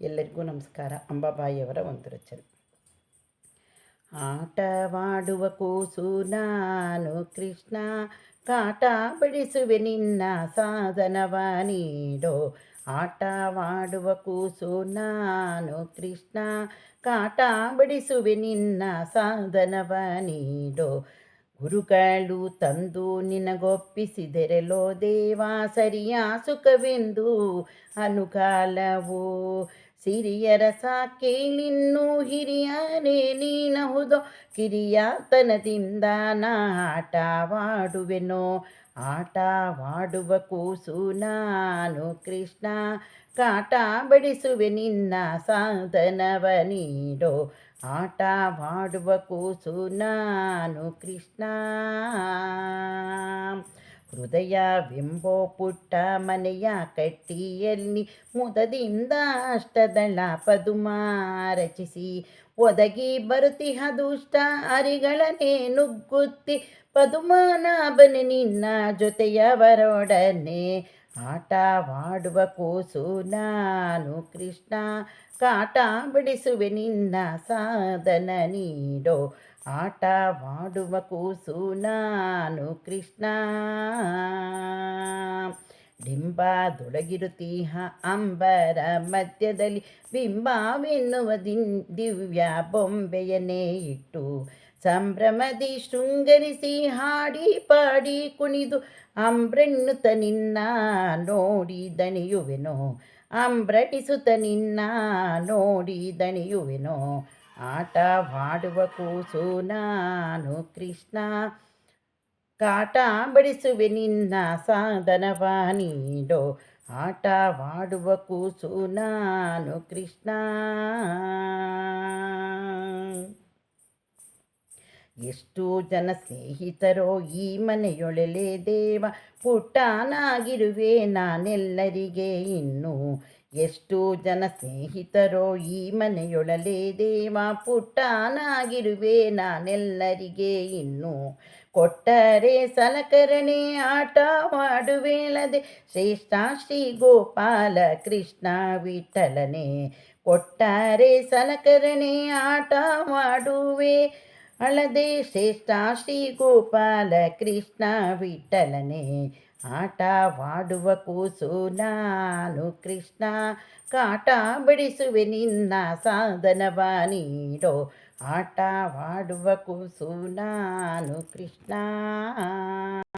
ಎಲ್ಲರಿಗೂ ನಮಸ್ಕಾರ. ಅಂಬಾಬಾಯಿಯವರ ಒಂದು ರಚನೆ. ಆಟವಾಡುವ ಕೂಸು ನಾನು, ಕೃಷ್ಣ, ಕಾಟ ಬಡಿಸುವೆ ನಿನ್ನ ಸಾಧನವ ನೀಡೋ. ಆಟವಾಡುವ ಕೂಸು ನಾನು, ಕೃಷ್ಣ, ಕಾಟ ಬಡಿಸುವೆ ನಿನ್ನ ಸಾಧನವ ನೀಡೋ. ಗುರುಗಳು ತಂದು ನಿನಗೊಪ್ಪಿಸಿದೆರೆಲೋ ದೇವ, ಸರಿಯ ಸುಖವೆಂದು ಅನುಕಾಲವು ಸಿರಿಯರ ಕೇಳಿನ್ನು ಹಿರಿಯರೇ, ನೀನಹುದೋ ಕಿರಿಯಾತನದಿಂದ ನಾಟವಾಡುವೆನೋ. ಆಟವಾಡುವ ಕೂಸು ನಾನು ಕೃಷ್ಣ ಕಾಟ ಬಡಿಸುವೆ ನಿನ್ನ ಸಾಧನವ ನೀಡೋ. ಆಟವಾಡುವ ಕೂಸು ನಾನು ಕೃಷ್ಣ. ಹೃದಯವೆಂಬೋ ಪುಟ್ಟ ಮನೆಯ ಕಟ್ಟಿಯಲ್ಲಿ ಮುದದಿಂದ ಅಷ್ಟದಳ ಪದುಮ ರಚಿಸಿ. ಒದಗಿ ಬರುತ್ತಿಹ ದುಷ್ಟ ಅರಿಗಳನೇ ನುಗ್ಗುತ್ತಿ. ಪದುಮಾನಾಭನೆ ನಿನ್ನ ಜೊತೆಯವರೊಡನೆ ಆಟವಾಡುವ ಕೂಸು ನಾನು ಕೃಷ್ಣ, ಕಾಟ ಬಿಡಿಸುವೆ ನಿನ್ನ ಸಾಧನ ನೀಡೋ. ಆಟವಾಡುವ ಕೂಸು ನಾನು ಕೃಷ್ಣ. ಡಿಂಬದೊಳಗಿರುತ್ತೀಹ ಅಂಬರ ಮಧ್ಯದಲ್ಲಿ, ಬಿಂಬವೆನ್ನುವ ದಿನ್ ದಿವ್ಯ ಬೊಂಬೆಯನ್ನೇ ಇಟ್ಟು. ಸಂಭ್ರಮದಿ ಶೃಂಗರಿಸಿ ಹಾಡಿ ಪಾಡಿ ಕುಣಿದು ಅಂಬ್ರೆಣ್ಣುತ್ತ ನಿನ್ನ ನೋಡಿ ದಣಿಯುವೆನೋ ಅಂಬ್ರಟಿಸುತ್ತ ನಿನ್ನ ನೋಡಿ ದಣಿಯುವೆನೋ ಆಟವಾಡುವ ಕೂಸು ನಾನು ಕೃಷ್ಣ ಕಾಟ ಬಡಿಸುವೆ ನಿನ್ನ ಸಾಧನವ ನೀಡೋ ಆಟವಾಡುವ ಕೂಸು ನಾನು ಕೃಷ್ಣ. ಎಷ್ಟು ಜನ ಸ್ನೇಹಿತರೋ ಈ ಮನೆಯೊಳಲೆ ದೇವ, ಪುಟ್ಟನಾಗಿರುವೆ ನಾನೆಲ್ಲರಿಗೆ ಇನ್ನು. ಎಷ್ಟು ಜನ ಸ್ನೇಹಿತರೋ ಈ ಮನೆಯೊಳಲೆ ದೇವ, ಪುಟ್ಟನಾಗಿರುವೆ ನಾನೆಲ್ಲರಿಗೆ ಇನ್ನು. ಕೊಟ್ಟರೆ ಸಲಕರಣೆ ಆಟವಾಡುವೇಳದೆ ಶ್ರೇಷ್ಠ ಶ್ರೀ ಗೋಪಾಲ ಕೃಷ್ಣ ವಿಠಲನೆ. ಕೊಟ್ಟರೆ ಸಲಕರಣೆ, ಆಟ ಮಾಡುವೆ ಅಳದೆ ಶ್ರೇಷ್ಠ ಶ್ರೀ ಗೋಪಾಲ ಕೃಷ್ಣ ವಿಠಲನೆ. ಆಟವಾಡುವ ಕೂಸು ನಾನು ಕೃಷ್ಣ, ಕಾಟ ಬಿಡಿಸುವೆ ನಿನ್ನ ಸಾಧನವ ನೀಡೋ. ಆಟವಾಡುವ ಕೂಸು ನಾನು ಕೃಷ್ಣ.